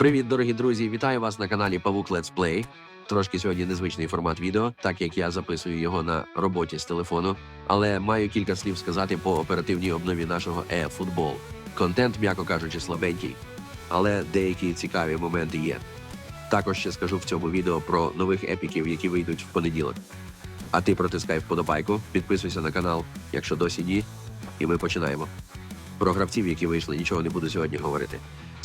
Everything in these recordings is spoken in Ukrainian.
Привіт, дорогі друзі! Вітаю вас на каналі Павук Let's Play. Трошки сьогодні незвичний формат відео, так як я записую його на роботі з телефону. Але маю кілька слів сказати по оперативній обнові нашого e-футбол. Контент, м'яко кажучи, слабенький, але деякі цікаві моменти є. Також ще скажу в цьому відео про нових епіків, які вийдуть в понеділок. А ти протискай вподобайку, підписуйся на канал, якщо досі ні. І ми починаємо. Про гравців, які вийшли, нічого не буду сьогодні говорити.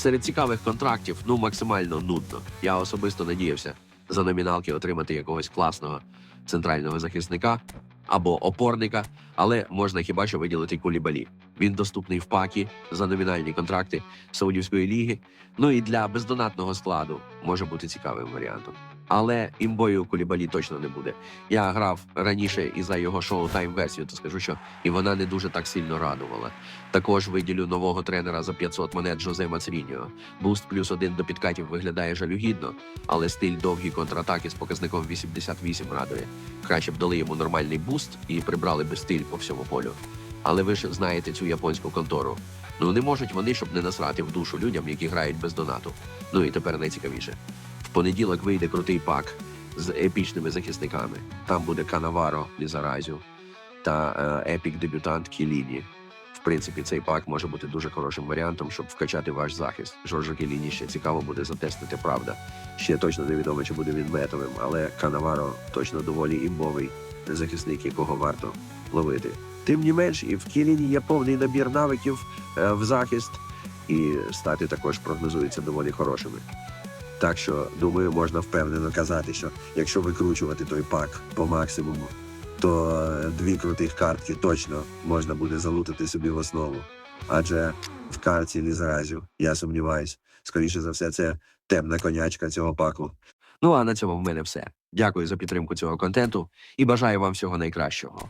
Серед цікавих контрактів ну максимально нудно. Я особисто надіявся за номіналки отримати якогось класного центрального захисника або опорника, але можна хіба що виділити кулібалі. Він доступний в пакі за номінальні контракти Саудівської ліги. Ну і для бездонатного складу може бути цікавим варіантом. Але імбою кулібалі точно не буде. Я грав раніше і за його шоу тайм версію, то скажу, що і вона не дуже так сильно радувала. Також виділю нового тренера за 500 монет Жозе Мацріньо. Буст плюс один до підкатів виглядає жалюгідно, але стиль довгі контратаки з показником 88 радує. Краще б дали йому нормальний буст і прибрали би стиль по всьому полю. Але ви ж знаєте цю японську контору. Ну не можуть вони, щоб не насрати в душу людям, які грають без донату. Ну і тепер найцікавіше. Понеділок вийде крутий пак з епічними захисниками. Там буде Канаваро Лізаразю та е, епік дебютант Кіліні. В принципі, цей пак може бути дуже хорошим варіантом, щоб вкачати ваш захист. Жоржо Кіліні ще цікаво буде затестити, правда. Ще точно невідомо, чи буде він метовим, але Канаваро точно доволі імбовий захисник, якого варто ловити. Тим не менш, і в Кіліні є повний набір навиків е, в захист, і стати також прогнозуються доволі хорошими. Так що, думаю, можна впевнено казати, що якщо викручувати той пак по максимуму, то е, дві крутих картки точно можна буде залутати собі в основу. Адже в карті Лізаразю, я сумніваюсь, скоріше за все, це темна конячка цього паку. Ну а на цьому в мене все. Дякую за підтримку цього контенту і бажаю вам всього найкращого.